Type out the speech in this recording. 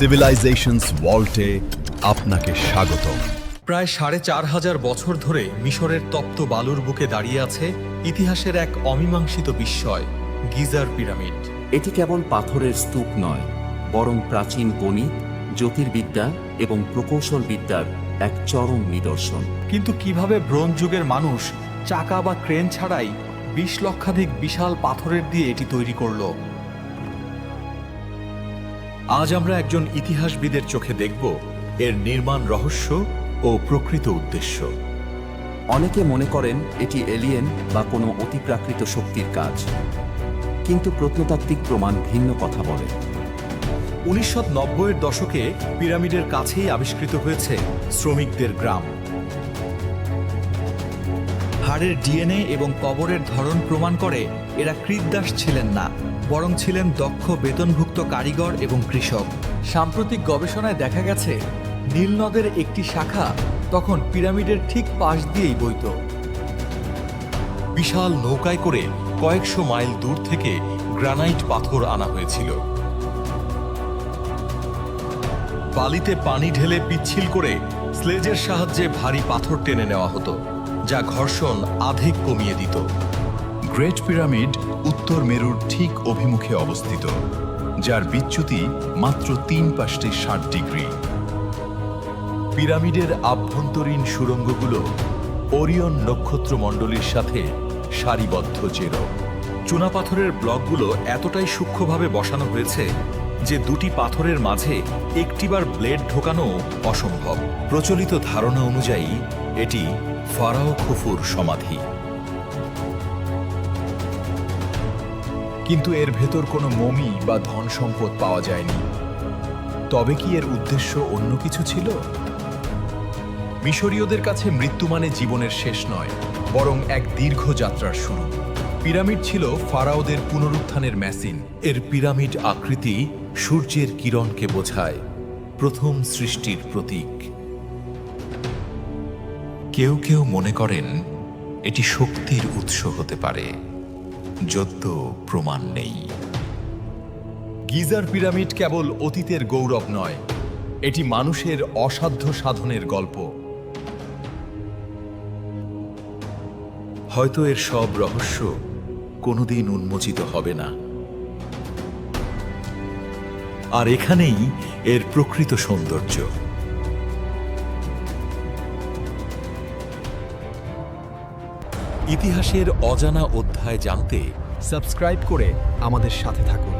Civilisations ওয়ার্ল্ডে আপনাকে স্বাগতম। প্রায় সাড়ে চার হাজার বছর ধরে মিশরের তপ্ত বালুর বুকে দাঁড়িয়ে আছে ইতিহাসের এক অমীমাংসিত বিস্ময় গিজার পিরামিড। এটি কেবল পাথরের স্তূপ নয় বরং প্রাচীন গণিত জ্যোতির্বিদ্যা এবং প্রকৌশল বিদ্যার এক চরম নিদর্শন। কিন্তু কীভাবে ব্রোঞ্জ যুগের মানুষ চাকা বা ক্রেন ছাড়াই বিশ লক্ষাধিক বিশাল পাথরের দিয়ে এটি তৈরি করল? আজ আমরা একজন ইতিহাসবিদের চোখে দেখব এর নির্মাণ রহস্য ও প্রকৃত উদ্দেশ্য। অনেকে মনে করেন এটি এলিয়েন বা কোনো অতিপ্রাকৃত শক্তির কাজ। কিন্তু প্রত্নতাত্ত্বিক প্রমাণ ভিন্ন কথা বলে। উনিশশো নব্বইয়ের দশকে পিরামিডের কাছেই আবিষ্কৃত হয়েছে শ্রমিকদের গ্রাম। হাড়ের ডিএনএ এবং কবরের ধরন প্রমাণ করে এরা কৃতদাস ছিলেন না, বরং ছিলেন দক্ষ বেতনভুক্ত কারিগর এবং কৃষক। সাম্প্রতিক গবেষণায় দেখা গেছে, নীল নদের একটি শাখা তখন পিরামিডের ঠিক পাশ দিয়েই বইত। বিশাল নৌকায় করে কয়েকশো মাইল দূর থেকে গ্রানাইট পাথর আনা হয়েছিল। বালিতে পানি ঢেলে পিচ্ছিল করে স্লেজের সাহায্যে ভারী পাথর টেনে নেওয়া হতো। যা ঘর্ষণ আধেক কমিয়ে দিত। গ্রেট পিরামিড উত্তর মেরুর ঠিক অভিমুখে অবস্থিত, যার বিচ্যুতি মাত্র তিন পাশে ষাট ডিগ্রি। পিরামিডের আভ্যন্তরীণ সুড়ঙ্গগুলো ওরিয়ন নক্ষত্রমণ্ডলীর সাথে সারিবদ্ধ চের চুনাপাথরের ব্লকগুলো এতটাই সূক্ষ্মভাবে বসানো হয়েছে যে দুটি পাথরের মাঝে একটিবার ব্লেড ঢোকানো অসম্ভব। প্রচলিত ধারণা অনুযায়ী, এটি ফারাও খুফুর সমাধি। কিন্তু এর ভেতর কোনো মমি বা ধন সম্পদ পাওয়া যায়নি। তবে কি এর উদ্দেশ্য অন্য কিছু ছিল? মিশরীয়দের কাছে মৃত্যু মানে জীবনের শেষ নয়, বরং এক দীর্ঘ যাত্রার শুরু। পিরামিড ছিল ফারাওদের পুনরুত্থানের মেশিন। এর পিরামিড আকৃতি সূর্যের কিরণকে বোঝায়। প্রথম সৃষ্টির প্রতীক। কেউ কেউ মনে করেন, এটি শক্তির উৎস হতে পারে। যদ্য প্রমাণ নেই। গিজার পিরামিড কেবল অতীতের গৌরব নয়, এটি মানুষের অসাধ্য সাধনের গল্প। হয়তো এর সব রহস্য কোনোদিন উন্মোচিত হবে না। আর এখানেই এর প্রকৃত সৌন্দর্য। ইতিহাসের অজানা অধ্যায় জানতে সাবস্ক্রাইব করে আমাদের সাথে থাকুন।